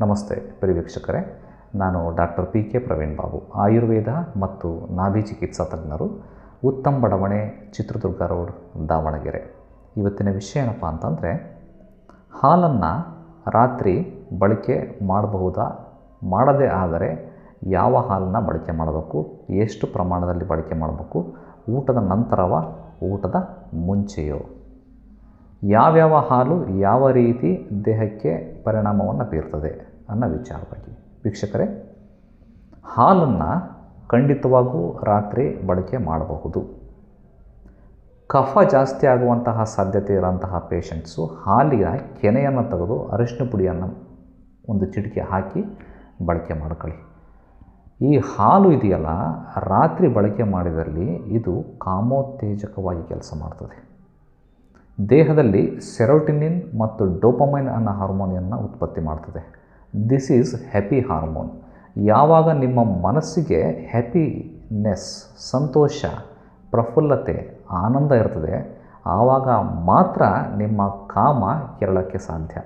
ನಮಸ್ತೆ ಪರಿವೀಕ್ಷಕರೇ ನಾನು doctor P K Praveen Babu, Ayurveda ಮತ್ತು ನಾಭಿ ಚಿಕಿತ್ಸಾ ತಜ್ಞರು ಉತ್ತಮ ಬಡಾವಣೆ ಚಿತ್ರದುರ್ಗ ರೋಡ್, ದಾವಣಗೆರೆ. ಇವತ್ತಿನ ವಿಷಯ ಏನಪ್ಪ ಅಂತಂದರೆ, ಹಾಲನ್ನು ರಾತ್ರಿ ಬಳಕೆ ಮಾಡಬಹುದಾ? ಮಾಡದೇ ಆದರೆ ಯಾವ ಹಾಲನ್ನು ಬಳಕೆ ಮಾಡಬೇಕು? ಎಷ್ಟು ಪ್ರಮಾಣದಲ್ಲಿ ಬಳಕೆ ಮಾಡಬೇಕು? ಊಟದ ನಂತರವ ಊಟದ ಮುಂಚೆಯೋ? ಯಾವ್ಯಾವ ಹಾಲು ಯಾವ ರೀತಿ ದೇಹಕ್ಕೆ ಪರಿಣಾಮವನ್ನು ಬೀರ್ತದೆ ಅನ್ನೋ ವಿಚಾರವಾಗಿ ವೀಕ್ಷಕರೇ, ಹಾಲನ್ನು ಖಂಡಿತವಾಗೂ ರಾತ್ರಿ ಬಳಕೆ ಮಾಡಬಹುದು. ಕಫ ಜಾಸ್ತಿ ಆಗುವಂತಹ ಸಾಧ್ಯತೆ ಇರೋಂತಹ ಪೇಷಂಟ್ಸು ಹಾಲಿನ ಕೆನೆಯನ್ನು ತೆಗೆದು ಅರಿಶಿನ ಪುಡಿಯನ್ನು ಒಂದು ಚಿಟಿಕೆ ಹಾಕಿ ಬಳಕೆ ಮಾಡ್ಕೊಳ್ಳಿ. ಈ ಹಾಲು ಇದೆಯಲ್ಲ, ರಾತ್ರಿ ಬಳಕೆ ಮಾಡಿದಲ್ಲಿ ಇದು ಕಾಮೋತ್ತೇಜಕವಾಗಿ ಕೆಲಸ ಮಾಡ್ತದೆ. ದೇಹದಲ್ಲಿ ಸೆರೋಟಿನಿನ್ ಮತ್ತು ಡೋಪಮೈನ್ ಅನ್ನೋ ಹಾರ್ಮೋನಿಯನ್ನು ಉತ್ಪತ್ತಿ ಮಾಡ್ತದೆ. ದಿಸ್ ಈಸ್ ಹ್ಯಾಪಿ ಹಾರ್ಮೋನ್ ಯಾವಾಗ ನಿಮ್ಮ ಮನಸ್ಸಿಗೆ ಹ್ಯಾಪಿನೆಸ್ ಸಂತೋಷ, ಪ್ರಫುಲ್ಲತೆ, ಆನಂದ ಇರ್ತದೆ, ಆವಾಗ ಮಾತ್ರ ನಿಮ್ಮ ಕಾಮ ಕೆರಳಕ್ಕೆ ಸಾಧ್ಯ.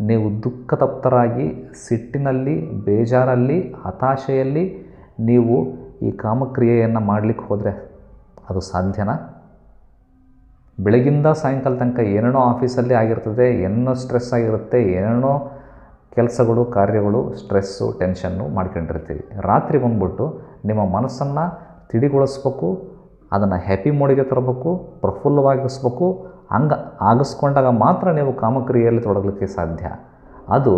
ನೀವು ದುಃಖತಪ್ತರಾಗಿ, ಸಿಟ್ಟಿನಲ್ಲಿ, ಬೇಜಾರಲ್ಲಿ, ಹತಾಶೆಯಲ್ಲಿ ನೀವು ಈ ಕಾಮಕ್ರಿಯೆಯನ್ನು ಮಾಡಲಿಕ್ಕೆ ಹೋದರೆ ಅದು ಸಾಧ್ಯನಾ? ಬೆಳಗಿಂದ ಸಾಯಂಕಾಲ ತನಕ ಏನೇನೋ ಆಫೀಸಲ್ಲಿ ಆಗಿರ್ತದೆ ಏನೇನೋ ಸ್ಟ್ರೆಸ್ ಆಗಿರುತ್ತೆ ಏನೇನೋ ಕೆಲಸಗಳು, ಕಾರ್ಯಗಳು, ಸ್ಟ್ರೆಸ್ಸು, ಟೆನ್ಷನ್ನು ಮಾಡ್ಕೊಂಡಿರ್ತೀವಿ. ರಾತ್ರಿ ಬಂದ್ಬಿಟ್ಟು ನಿಮ್ಮ ಮನಸ್ಸನ್ನು ತಿಳಿಗೊಳಿಸ್ಬೇಕು, ಅದನ್ನು ಹ್ಯಾಪಿ ಮೋಡಿಗೆ ತರಬೇಕು, ಪ್ರಫುಲ್ಲವಾಗಿಸ್ಬೇಕು, ಹಂಗೆ ಆಗಿಸ್ಕೊಂಡಾಗ ಮಾತ್ರ ನೀವು ಕಾಮಕ್ರಿಯೆಯಲ್ಲಿ ತೊಡಗಲಿಕ್ಕೆ ಸಾಧ್ಯ. ಅದು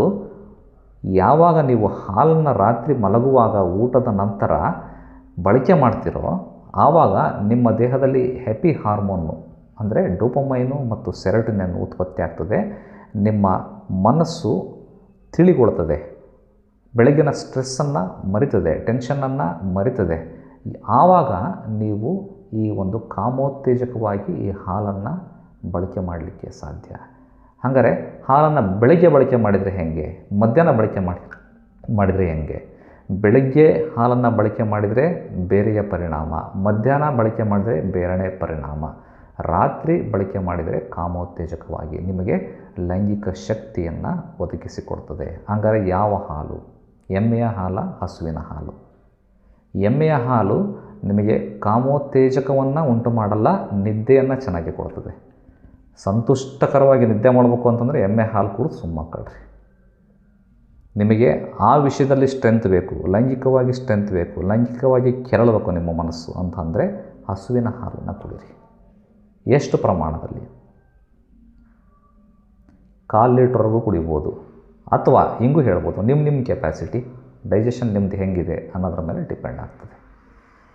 ಯಾವಾಗ ನೀವು ಹಾಲನ್ನು ರಾತ್ರಿ ಮಲಗುವಾಗ ಊಟದ ನಂತರ ಬಳಕೆ ಮಾಡ್ತಿರೋ, ಆವಾಗ ನಿಮ್ಮ ದೇಹದಲ್ಲಿ ಹ್ಯಾಪಿ ಹಾರ್ಮೋನು ಅಂದರೆ ಡೋಪಮೈನು ಮತ್ತು ಸೆರಟಿನನ್ನು ಉತ್ಪತ್ತಿ ಆಗ್ತದೆ. ನಿಮ್ಮ ಮನಸ್ಸು ತಿಳಿಗೊಳ್ತದೆ. ಬೆಳಗಿನ ಸ್ಟ್ರೆಸ್ಸನ್ನು ಮರಿತದೆ, ಟೆನ್ಷನನ್ನು ಮರಿತದೆ. ಆವಾಗ ನೀವು ಈ ಒಂದು ಕಾಮೋತ್ತೇಜಕವಾಗಿ ಈ ಹಾಲನ್ನು ಬಳಕೆ ಮಾಡಲಿಕ್ಕೆ ಸಾಧ್ಯ. ಹಾಗಾದರೆ ಹಾಲನ್ನು ಬೆಳಗ್ಗೆ ಬಳಕೆ ಮಾಡಿದರೆ ಹೇಗೆ? ಮಧ್ಯಾಹ್ನ ಬಳಕೆ ಮಾಡಿ, ಮಾಡಿದರೆ ಹೇಗೆ? ಬೆಳಗ್ಗೆ ಹಾಲನ್ನು ಬಳಕೆ ಮಾಡಿದರೆ ಬೇರೆಯ ಪರಿಣಾಮ, ಮಧ್ಯಾಹ್ನ ಬಳಕೆ ಮಾಡಿದರೆ ಬೇರೆಯೇ ಪರಿಣಾಮ. ರಾತ್ರಿ ಬಳಕೆ ಮಾಡಿದರೆ ಕಾಮೋತ್ತೇಜಕವಾಗಿ ನಿಮಗೆ ಲೈಂಗಿಕ ಶಕ್ತಿಯನ್ನು ಒದಗಿಸಿಕೊಡ್ತದೆ. ಹಂಗಾರೆ ಯಾವ ಹಾಲು? ಎಮ್ಮೆಯ ಹಾಲ, ಹಸುವಿನ ಹಾಲು? ಎಮ್ಮೆಯ ಹಾಲು ನಿಮಗೆ ಕಾಮೋತ್ತೇಜಕವನ್ನು ಉಂಟು ಮಾಡಲ್ಲ, ನಿದ್ದೆಯನ್ನು ಚೆನ್ನಾಗಿ ಕೊಡ್ತದೆ. ಸಂತುಷ್ಟಕರವಾಗಿ ನಿದ್ದೆ ಮಾಡಬೇಕು ಅಂತಂದರೆ ಎಮ್ಮೆ ಹಾಲು ಕುಡಿದು ಸುಮ್ಮಕ್ಕಳ್ರಿ ನಿಮಗೆ ಆ ವಿಷಯದಲ್ಲಿ ಸ್ಟ್ರೆಂತ್ ಬೇಕು, ಲೈಂಗಿಕವಾಗಿ ಸ್ಟ್ರೆಂತ್ ಬೇಕು, ಲೈಂಗಿಕವಾಗಿ ಕೆರಳಬೇಕು ನಿಮ್ಮ ಮನಸ್ಸು ಅಂತಂದರೆ ಹಸುವಿನ ಹಾಲನ್ನು ಕುಡಿರಿ. ಎಷ್ಟು ಪ್ರಮಾಣದಲ್ಲಿ? ಕಾಲು ಲೀಟ್ರ್ವರೆಗೂ ಕುಡಿಬೋದು. ಅಥವಾ ಹಿಂಗೂ ಹೇಳ್ಬೋದು ನಿಮ್ಮ ನಿಮ್ಮ ಕೆಪ್ಯಾಸಿಟಿ ಡೈಜೆಷನ್ ನಿಮ್ಮದು ಹೆಂಗಿದೆ ಅನ್ನೋದ್ರ ಮೇಲೆ ಡಿಪೆಂಡ್ ಆಗ್ತದೆ.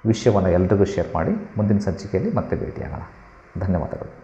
ವಿಷಯವನ್ನು ಎಲ್ರಿಗೂ ಶೇರ್ ಮಾಡಿ, ಮುಂದಿನ ಸಂಚಿಕೆಯಲ್ಲಿ ಮತ್ತೆ ಭೇಟಿಯಾಗೋಣ. ಧನ್ಯವಾದಗಳು.